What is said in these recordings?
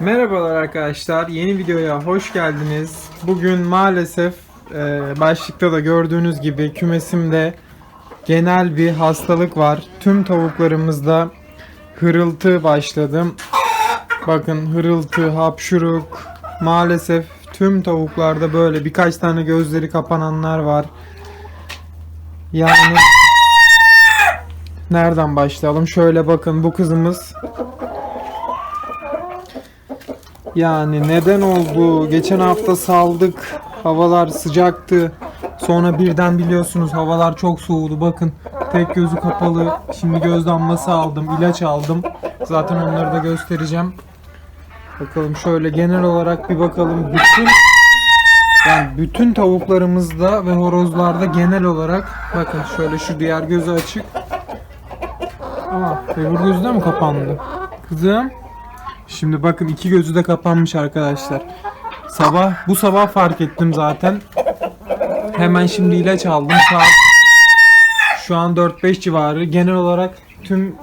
Merhabalar arkadaşlar, yeni videoya hoş geldiniz. Bugün maalesef e, başlıkta da gördüğünüz gibi kümesimde genel bir hastalık var. Tüm tavuklarımızda hırıltı başladı. Bakın hırıltı, hapşuruk. Maalesef tüm tavuklarda böyle birkaç tane gözleri kapananlar var. Yani nereden başlayalım? Şöyle bakın bu kızımız yani neden oldu? Geçen hafta saldık. Havalar sıcaktı. Sonra birden biliyorsunuz havalar çok soğudu. Bakın tek gözü kapalı. Şimdi göz damlası aldım. ilaç aldım. Zaten onları da göstereceğim. Bakalım şöyle genel olarak bir bakalım. Bütün yani bütün tavuklarımızda ve horozlarda genel olarak bakın şöyle şu diğer gözü açık. Aa, öbür gözü de mi kapandı? Kızım. Şimdi bakın iki gözü de kapanmış arkadaşlar. Sabah bu sabah fark ettim zaten. Hemen şimdi ilaç aldım. Saat şu an 4-5 civarı. Genel olarak tüm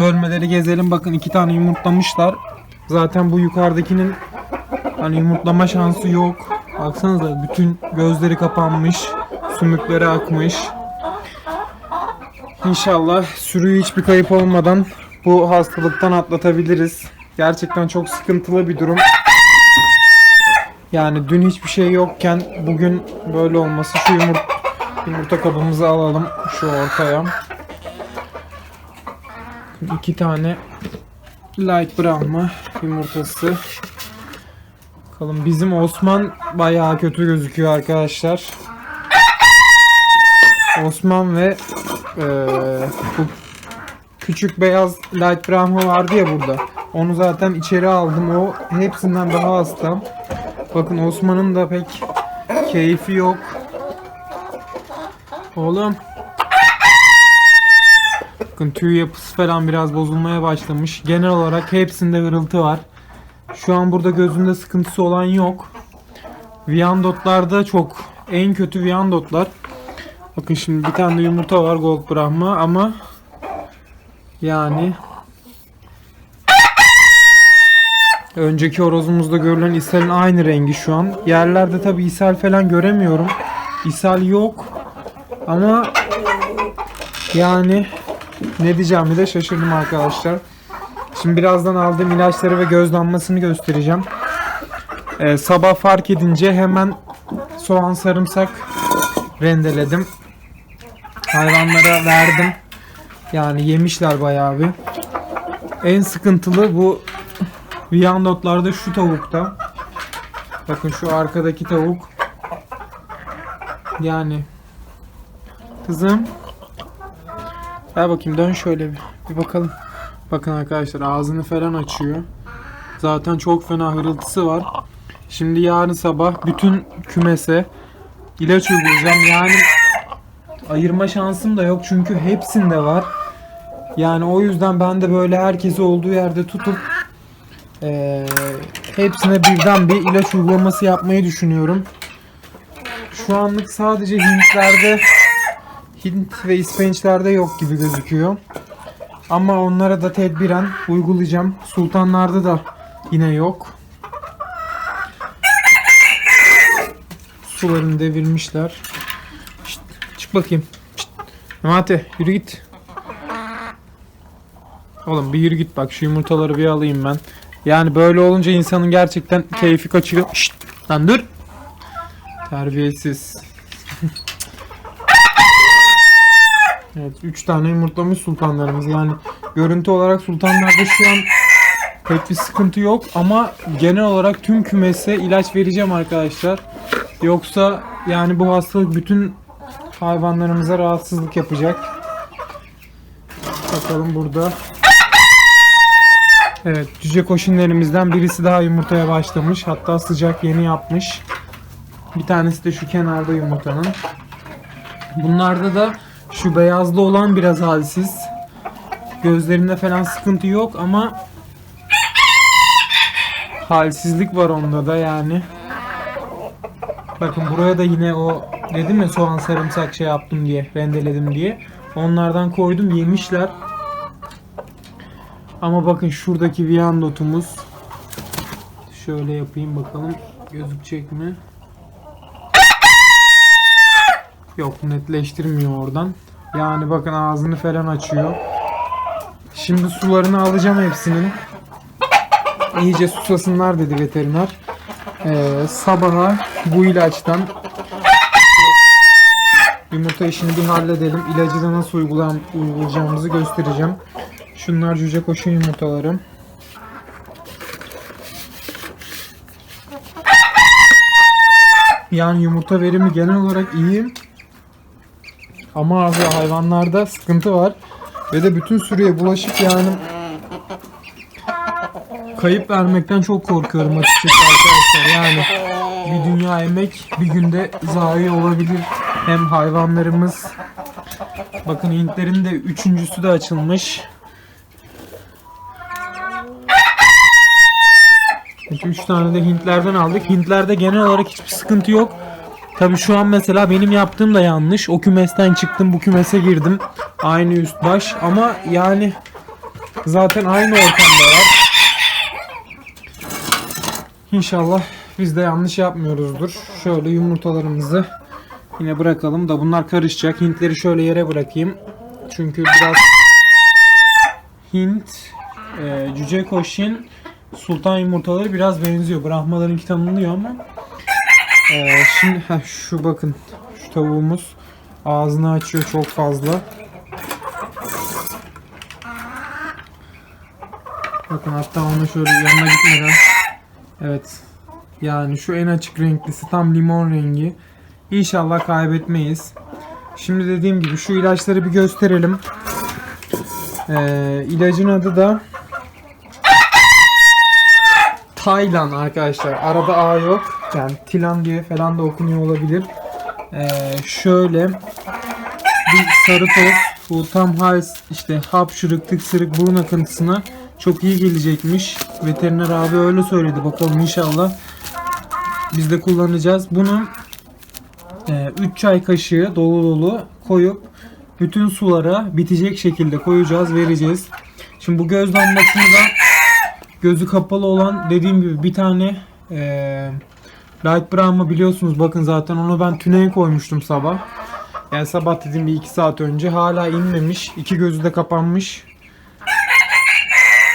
bölmeleri gezelim. Bakın iki tane yumurtlamışlar. Zaten bu yukarıdakinin hani yumurtlama şansı yok. Baksanıza bütün gözleri kapanmış. Sümükleri akmış. İnşallah sürüyü hiçbir kayıp olmadan bu hastalıktan atlatabiliriz. Gerçekten çok sıkıntılı bir durum. Yani dün hiçbir şey yokken bugün böyle olması şu yumurta, yumurta kabımızı alalım şu ortaya. İki tane light brown yumurtası. Bakalım bizim Osman bayağı kötü gözüküyor arkadaşlar. Osman ve eee, bu küçük beyaz light brown vardı ya burada. Onu zaten içeri aldım. O hepsinden daha hasta. Bakın Osman'ın da pek keyfi yok. Oğlum. Bakın tüy yapısı falan biraz bozulmaya başlamış. Genel olarak hepsinde hırıltı var. Şu an burada gözünde sıkıntısı olan yok. Viandotlarda çok en kötü Viandotlar. Bakın şimdi bir tane de yumurta var Gold Brahma ama yani Önceki horozumuzda görülen ishalin aynı rengi şu an. Yerlerde tabi ishal falan göremiyorum. İshal yok. Ama yani ne diyeceğimi de şaşırdım arkadaşlar. Şimdi birazdan aldığım ilaçları ve göz göstereceğim. Ee, sabah fark edince hemen soğan sarımsak rendeledim. Hayvanlara verdim. Yani yemişler bayağı bir. En sıkıntılı bu Viyandotlarda şu tavukta. Bakın şu arkadaki tavuk. Yani. Kızım. Gel bakayım dön şöyle bir. Bir bakalım. Bakın arkadaşlar ağzını falan açıyor. Zaten çok fena hırıltısı var. Şimdi yarın sabah bütün kümese ilaç uygulayacağım. Yani ayırma şansım da yok çünkü hepsinde var. Yani o yüzden ben de böyle herkesi olduğu yerde tutup ee, hepsine birden bir ilaç uygulaması yapmayı düşünüyorum. Şu anlık sadece Hintlerde Hint ve İspençlerde yok gibi gözüküyor. Ama onlara da tedbiren uygulayacağım. Sultanlarda da yine yok. Sularını devirmişler. Şşt, çık bakayım. Memati yürü git. Oğlum bir yürü git bak şu yumurtaları bir alayım ben. Yani böyle olunca insanın gerçekten keyfi kaçıyor. Şşt lan dur. Terbiyesiz. evet 3 tane yumurtlamış sultanlarımız. Yani görüntü olarak sultanlarda şu an pek bir sıkıntı yok ama genel olarak tüm kümese ilaç vereceğim arkadaşlar. Yoksa yani bu hastalık bütün hayvanlarımıza rahatsızlık yapacak. Bakalım burada Evet, cüce koşunlarımızdan birisi daha yumurtaya başlamış. Hatta sıcak yeni yapmış. Bir tanesi de şu kenarda yumurtanın. Bunlarda da şu beyazlı olan biraz halsiz. Gözlerinde falan sıkıntı yok ama halsizlik var onda da yani. Bakın buraya da yine o dedim ya soğan sarımsak şey yaptım diye rendeledim diye. Onlardan koydum yemişler. Ama bakın şuradaki viandotumuz Şöyle yapayım bakalım gözükecek mi? Yok netleştirmiyor oradan. Yani bakın ağzını falan açıyor. Şimdi sularını alacağım hepsinin. İyice susasınlar dedi veteriner. Ee, sabaha bu ilaçtan yumurta işini bir halledelim. İlacı da nasıl uygulayacağımızı göstereceğim. Şunlar cüce koşun yumurtaları. Yani yumurta verimi genel olarak iyi. Ama abi hayvanlarda sıkıntı var. Ve de bütün sürüye bulaşıp yani kayıp vermekten çok korkuyorum açıkçası arkadaşlar. Yani bir dünya emek bir günde zayi olabilir. Hem hayvanlarımız bakın Hintlerin de üçüncüsü de açılmış. İki üç tane de Hintlerden aldık. Hintlerde genel olarak hiçbir sıkıntı yok. Tabi şu an mesela benim yaptığım da yanlış. O kümesten çıktım bu kümese girdim. Aynı üst baş ama yani zaten aynı ortamdalar. İnşallah biz de yanlış yapmıyoruzdur. Şöyle yumurtalarımızı yine bırakalım da bunlar karışacak. Hintleri şöyle yere bırakayım. Çünkü biraz Hint, e, cüce koşin, sultan yumurtaları biraz benziyor. Brahmalarınki tanınıyor ama ee, şimdi heh, şu bakın şu tavuğumuz ağzını açıyor çok fazla. Bakın hatta ona şöyle yanına gitmeden evet yani şu en açık renklisi tam limon rengi. İnşallah kaybetmeyiz. Şimdi dediğim gibi şu ilaçları bir gösterelim. Ee, ilacın adı da Taylan arkadaşlar. Arada A yok. Yani Tilan diye falan da okunuyor olabilir. Ee, şöyle bir sarı toz bu tam hals işte hapşırık, tıksırık, burun akıntısına çok iyi gelecekmiş. Veteriner abi öyle söyledi. Bakalım inşallah biz de kullanacağız. Bunu 3 çay kaşığı dolu dolu koyup bütün sulara bitecek şekilde koyacağız, vereceğiz. Şimdi bu göz damlasını da gözü kapalı olan dediğim gibi bir tane eee Light Brown'u biliyorsunuz bakın zaten onu ben tüneye koymuştum sabah. Yani sabah dediğim bir iki saat önce hala inmemiş. iki gözü de kapanmış.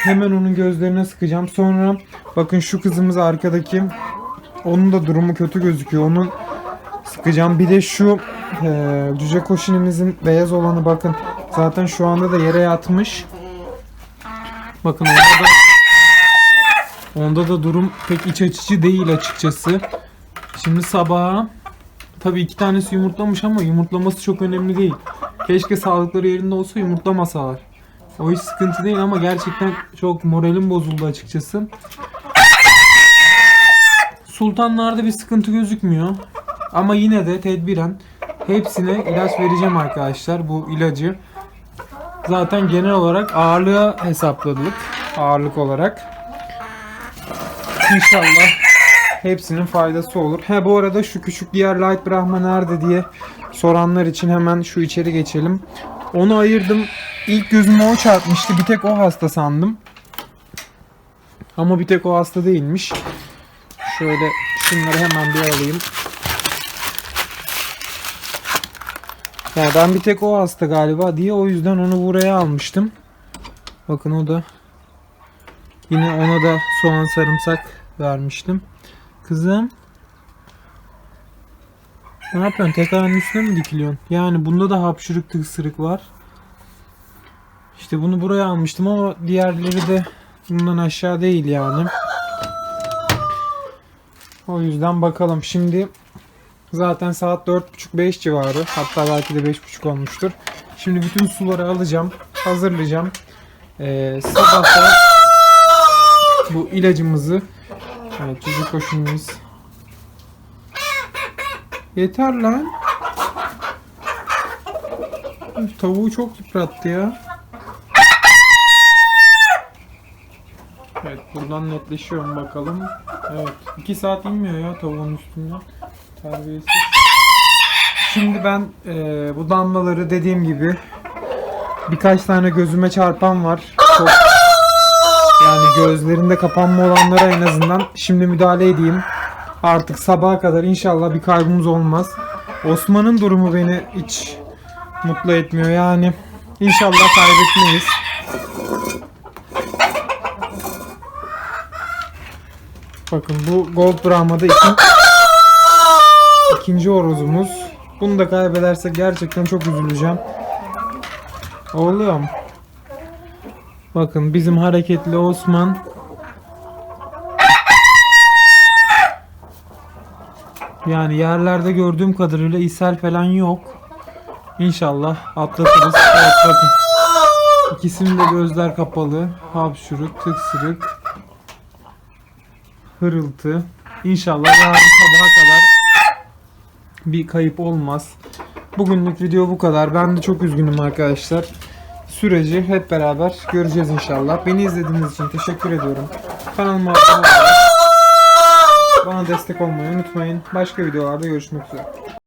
Hemen onun gözlerine sıkacağım. Sonra bakın şu kızımız arkadaki onun da durumu kötü gözüküyor. Onun sıkacağım. Bir de şu e, cüce koşinimizin beyaz olanı bakın. Zaten şu anda da yere yatmış. Bakın onda da Onda da durum pek iç açıcı değil açıkçası. Şimdi sabaha tabii iki tanesi yumurtlamış ama yumurtlaması çok önemli değil. Keşke sağlıkları yerinde olsa yumurtlamasalar. O hiç sıkıntı değil ama gerçekten çok moralim bozuldu açıkçası. Sultanlarda bir sıkıntı gözükmüyor. Ama yine de tedbiren hepsine ilaç vereceğim arkadaşlar. Bu ilacı zaten genel olarak ağırlığa hesapladık. Ağırlık olarak. İnşallah hepsinin faydası olur. He bu arada şu küçük diğer Light Brahma nerede diye soranlar için hemen şu içeri geçelim. Onu ayırdım. İlk gözüme o çarpmıştı. Bir tek o hasta sandım. Ama bir tek o hasta değilmiş. Şöyle şunları hemen bir alayım. Yani ben bir tek o hasta galiba diye o yüzden onu buraya almıştım. Bakın o da Yine ona da soğan sarımsak vermiştim. Kızım. Ne yapıyorsun? Tek ayağının üstüne mi dikiliyorsun? Yani bunda da hapşırık tıksırık var. İşte bunu buraya almıştım ama diğerleri de bundan aşağı değil yani. O yüzden bakalım. Şimdi zaten saat 4.30-5 civarı. Hatta belki de 5.30 olmuştur. Şimdi bütün suları alacağım. Hazırlayacağım. Ee, sabah bu ilacımızı evet cüce koşunumuz yeter lan. Tavuğu çok yıprattı ya. Evet buradan netleşiyorum bakalım. Evet 2 saat inmiyor ya tavuğun üstünden terbiyesiz. Şimdi ben e, bu damlaları dediğim gibi birkaç tane gözüme çarpan var. Çok Yani gözlerinde kapanma olanlara en azından şimdi müdahale edeyim. Artık sabaha kadar inşallah bir kaybımız olmaz. Osman'ın durumu beni hiç mutlu etmiyor yani. İnşallah kaybetmeyiz. Bakın bu Gold Brahma'da ikin, ikinci horozumuz. Bunu da kaybedersek gerçekten çok üzüleceğim. Oğlum. Bakın bizim hareketli Osman. Yani yerlerde gördüğüm kadarıyla ishal falan yok. İnşallah atlatırız. Evet bakın. İkisinin de gözler kapalı. Hapşuruk, tıksırık, hırıltı. İnşallah yarın sabaha kadar bir kayıp olmaz. Bugünlük video bu kadar. Ben de çok üzgünüm arkadaşlar. Süreci hep beraber göreceğiz inşallah. Beni izlediğiniz için teşekkür ediyorum. Kanalıma abone olarak bana destek olmayı unutmayın. Başka videolarda görüşmek üzere.